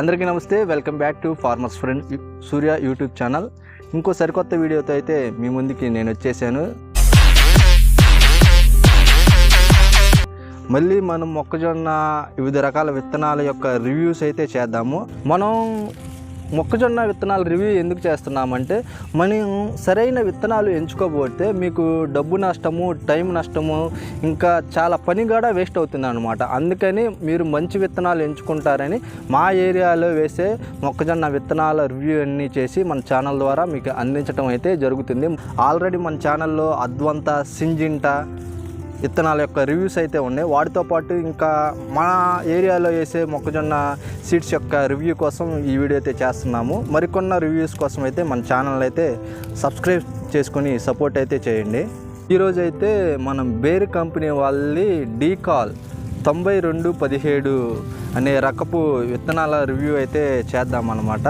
అందరికీ నమస్తే welcome back to farmers friend Surya YouTube channel. ఇంకో సరికొత్త వీడియోతో అయితే మీ ముందుకి నేను వచ్చేసాను. మళ్ళీ మనం మొక్కజొన్న వివిధ రకాల విత్తనాల యొక్క రివ్యూస్ అయితే చేద్దాము. మనం మొక్కజొన్న విత్తనాల రివ్యూ ఎందుకు చేస్తున్నామంటే మనం సరైన విత్తనాలు ఎంచుకోబోతే మీకు డబ్బు నష్టము టైం నష్టము ఇంకా చాలా పని కూడా వేస్ట్ అవుతుంది అనమాట అందుకని మీరు మంచి విత్తనాలు ఎంచుకుంటారని మా ఏరియాలో వేసే మొక్కజొన్న విత్తనాల రివ్యూ అన్నీ చేసి మన ఛానల్ ద్వారా మీకు అందించడం అయితే జరుగుతుంది. ఆల్రెడీ మన ఛానల్లో అద్వంత సింజింట విత్తనాల యొక్క రివ్యూస్ అయితే ఉన్నాయి. వాటితో పాటు ఇంకా మా ఏరియాలో వేసే మొక్కజొన్న సీడ్స్ యొక్క రివ్యూ కోసం ఈ వీడియో అయితే చేస్తున్నాము. మరికొన్న రివ్యూస్ కోసం అయితే మన ఛానల్ అయితే సబ్స్క్రైబ్ చేసుకొని సపోర్ట్ అయితే చేయండి. ఈరోజు అయితే మనం బేర్ కంపెనీ వాళ్ళది డీకాల్ తొంభై రెండు పదిహేడు అనే రకపు విత్తనాల రివ్యూ అయితే చేద్దామన్నమాట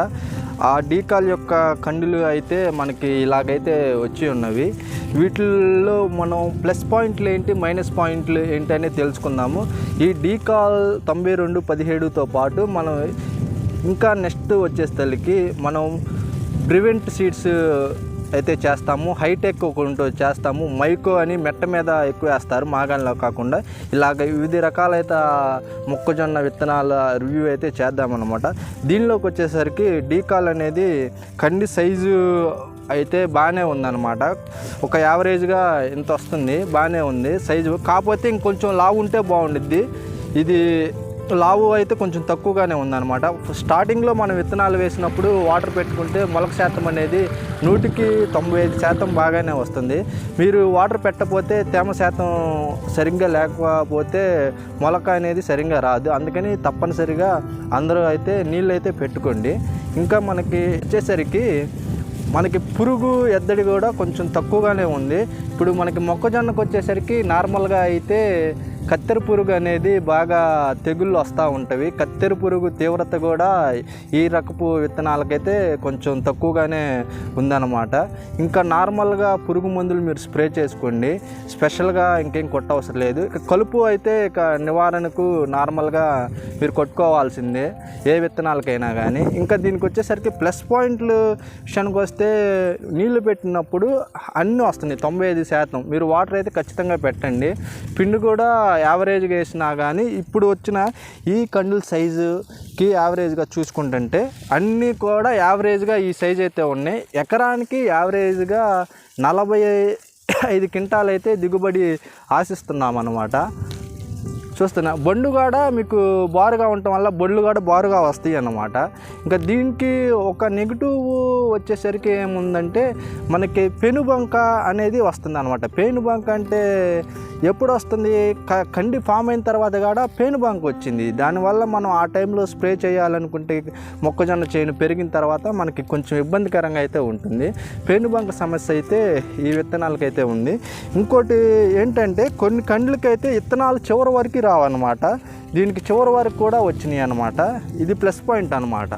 ఆ డీకాల్ యొక్క కండులు అయితే మనకి ఇలాగైతే వచ్చి ఉన్నవి. వీటిల్లో మనం ప్లస్ పాయింట్లు ఏంటి మైనస్ పాయింట్లు ఏంటి అనేది తెలుసుకుందాము. ఈ డీకాల్ తొంభై రెండు పదిహేడుతో పాటు మనం ఇంకా నెక్స్ట్ వచ్చేసరికి మనం ప్రివెంట్ సీడ్స్ అయితే చేస్తాము హైటెక్ ఒకటి చేస్తాము మైకో అని మెట్ట మీద ఎక్కువ వేస్తారు మాగాణిలో కాకుండా. ఇలాగ వివిధ రకాలైతే మొక్కజొన్న విత్తనాల రివ్యూ అయితే చేద్దామన్నమాట. దీనిలోకి వచ్చేసరికి డీకాల్ అనేది కండి సైజు అయితే బాగానే ఉందన్నమాట. ఒక యావరేజ్గా ఇంత వస్తుంది బాగానే ఉంది. సైజు కాకపోతే ఇంకొంచెం లావు ఉంటే బాగుండిద్ది. ఇది లావు అయితే కొంచెం తక్కువగానే ఉందన్నమాట. స్టార్టింగ్లో మనం విత్తనాలు వేసినప్పుడు వాటర్ పెట్టుకుంటే మొలక శాతం అనేది నూటికి తొంభై ఐదు శాతం బాగానే వస్తుంది. మీరు వాటర్ పెట్టకపోతే తేమ శాతం సరిగ్గా లేకపోతే మొలక అనేది సరిగ్గా రాదు. అందుకని తప్పనిసరిగా అందరూ అయితే నీళ్ళు అయితే పెట్టుకోండి. ఇంకా మనకి వచ్చేసరికి మనకి పురుగు ఎద్దడి కూడా కొంచెం తక్కువగానే ఉంది. ఇప్పుడు మనకి మొక్కజొన్నకు వచ్చేసరికి నార్మల్గా అయితే కత్తెర పురుగు అనేది బాగా తెగుళ్ళు వస్తూ ఉంటవి. కత్తెర పురుగు తీవ్రత కూడా ఈ రకపు విత్తనాలకైతే కొంచెం తక్కువగానే ఉందన్నమాట. ఇంకా నార్మల్గా పురుగు మందులు మీరు స్ప్రే చేసుకోండి. స్పెషల్గా ఇంకేం కొట్టవసరం లేదు. ఇక కలుపు అయితే ఇక నివారణకు నార్మల్గా మీరు కొట్టుకోవాల్సిందే ఏ విత్తనాలకైనా కానీ ఇంకా దీనికి వచ్చేసరికి ప్లస్ పాయింట్లు విషయానికి వస్తే నీళ్ళు పెట్టినప్పుడు అన్నీ వస్తున్నాయి తొంభై ఐదు శాతం. మీరు వాటర్ అయితే ఖచ్చితంగా పెట్టండి. పిండి కూడా యావరేజ్గా వేసినా కానీ ఇప్పుడు వచ్చిన ఈ కండుల సైజుకి యావరేజ్గా చూసుకుంటుంటే అన్నీ కూడా యావరేజ్గా ఈ సైజ్ అయితే ఉన్నాయి. ఎకరానికి యావరేజ్గా నలభై ఐదు క్వింటాలు అయితే దిగుబడి ఆశిస్తున్నాం అన్నమాట. చూస్తున్నా బొండు కూడా మీకు బారుగా ఉండటం వల్ల బండ్లు కూడా బారుగా వస్తాయి అన్నమాట. ఇంకా దీనికి ఒక నెగిటివ్ వచ్చేసరికి ఏముందంటే మనకి పెనుబంక అనేది వస్తుంది అనమాట పెనుబంక అంటే ఎప్పుడు వస్తుంది క- కండి ఫామ్ అయిన తర్వాత కూడా పెనుబంక వచ్చింది. దానివల్ల మనం ఆ టైంలో స్ప్రే చేయాలనుకుంటే మొక్కజొన్న చేను పెరిగిన తర్వాత మనకి కొంచెం ఇబ్బందికరంగా అయితే ఉంటుంది. పెనుబంక సమస్య అయితే ఈ విత్తనాలకైతే ఉంది. ఇంకోటి ఏంటంటే కొన్ని కండ్లకైతే విత్తనాలు చివరి వరకు రావన్నమాట. దీనికి చివరి వరకు కూడా వచ్చినాయి అనమాట ఇది ప్లస్ పాయింట్ అనమాట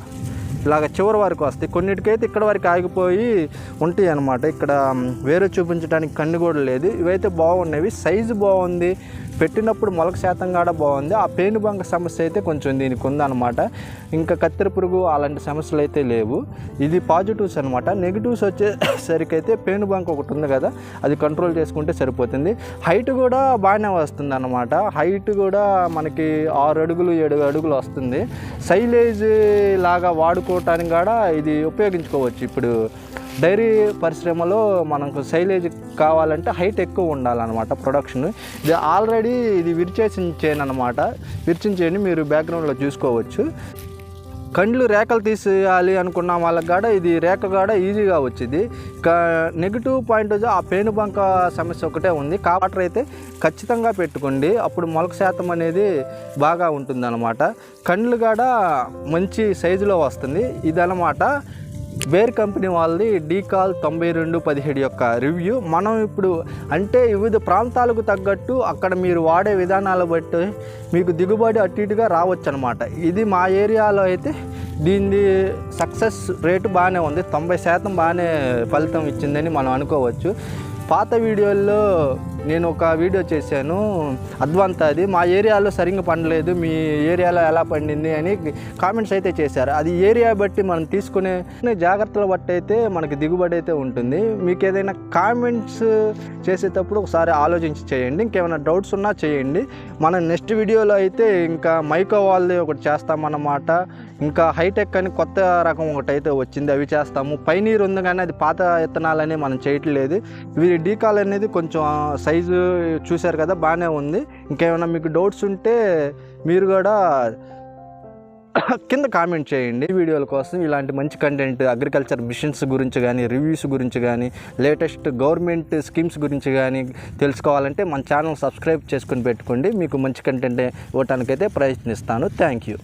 ఇలాగ చివరి వరకు వస్తాయి. కొన్నిటికైతే ఇక్కడ వరకు ఆగిపోయి ఉంటాయి అనమాట ఇక్కడ వేరే చూపించడానికి కన్ను కూడా లేదు. ఇవైతే బాగున్నవి. సైజు బాగుంది. పెట్టినప్పుడు మొలక శాతం కూడా బాగుంది. ఆ పేనుబంక సమస్య అయితే కొంచెం దీనికి ఉందన్నమాట. ఇంకా కత్తెర పురుగు అలాంటి సమస్యలు అయితే లేవు. ఇది పాజిటివ్స్ అనమాట నెగిటివ్స్ వచ్చేసరికి అయితే పేనుబంక ఒకటి ఉంది కదా అది కంట్రోల్ చేసుకుంటే సరిపోతుంది. హైట్ కూడా బాగానే వస్తుంది అనమాట హైట్ కూడా మనకి ఆరు అడుగులు ఏడు అడుగులు వస్తుంది. సైలేజ్ లాగా వాడుకోవటానికి కూడా ఇది ఉపయోగించుకోవచ్చు. ఇప్పుడు డైరీ పరిశ్రమలో మనకు సైలేజ్ కావాలంటే హైట్ ఎక్కువ ఉండాలన్నమాట ప్రొడక్షన్. ఇది ఆల్రెడీ ఇది విరిచేసిన చేయను అనమాట విరిచిన చేయని మీరు బ్యాక్గ్రౌండ్లో చూసుకోవచ్చు. కండ్లు రేఖలు తీసేయాలి అనుకున్న వాళ్ళకి కూడా ఇది రేఖ కూడా ఈజీగా వచ్చింది. నెగిటివ్ పాయింట్ వచ్చి ఆ పేనుబంక సమస్య ఒకటే ఉంది. కాబట్టి అయితే ఖచ్చితంగా పెట్టుకోండి. అప్పుడు మొలక శాతం అనేది బాగా ఉంటుందన్నమాట. కండ్లు కూడా మంచి సైజులో వస్తుంది. ఇదన్నమాట వేర్ కంపెనీ వాళ్ళది డీకాల్ తొంభై రెండు పదిహేడు యొక్క రివ్యూ. మనం ఇప్పుడు అంటే వివిధ ప్రాంతాలకు తగ్గట్టు అక్కడ మీరు వాడే విధానాలు బట్టి మీకు దిగుబడి అటు ఇటుగా రావచ్చు అనమాట ఇది మా ఏరియాలో అయితే దీని సక్సెస్ రేటు బాగానే ఉంది. తొంభై శాతం బాగానే ఫలితం ఇచ్చిందని మనం అనుకోవచ్చు. పాత వీడియోల్లో నేను ఒక వీడియో చేశాను. అద్వంత అది మా ఏరియాలో సరిగ్గా పండలేదు. మీ ఏరియాలో ఎలా పండింది అని కామెంట్స్ అయితే చేశారు. అది ఏరియా బట్టి మనం తీసుకునే జాగ్రత్తలు బట్టి అయితే మనకి దిగుబడి అయితే ఉంటుంది. మీకు ఏదైనా కామెంట్స్ చేసేటప్పుడు ఒకసారి ఆలోచించి చేయండి. ఇంకేమైనా డౌట్స్ ఉన్నా చేయండి. మన నెక్స్ట్ వీడియోలో అయితే ఇంకా మైకో వాళ్ళది ఒకటి చేస్తామన్నమాట. ఇంకా హైటెక్ అని కొత్త రకం ఒకటి అయితే వచ్చింది. అవి చేస్తాము. పైనీర్ ఉంది కానీ అది పాత విత్తనాలని మనం చేయట్లేదు. ఇవి డీకాల్ అనేది కొంచెం సైజు చూశారు కదా బాగానే ఉంది. ఇంకేమైనా మీకు డౌట్స్ ఉంటే మీరు కూడా కింద కామెంట్ చేయండి. వీడియోల కోసం ఇలాంటి మంచి కంటెంట్ అగ్రికల్చర్ మిషన్స్ గురించి కానీ రివ్యూస్ గురించి కానీ లేటెస్ట్ గవర్నమెంట్ స్కీమ్స్ గురించి కానీ తెలుసుకోవాలంటే మన ఛానల్ సబ్స్క్రైబ్ చేసుకుని పెట్టుకోండి. మీకు మంచి కంటెంట్ ఇవ్వటానికైతే ప్రయత్నిస్తాను. Thank you.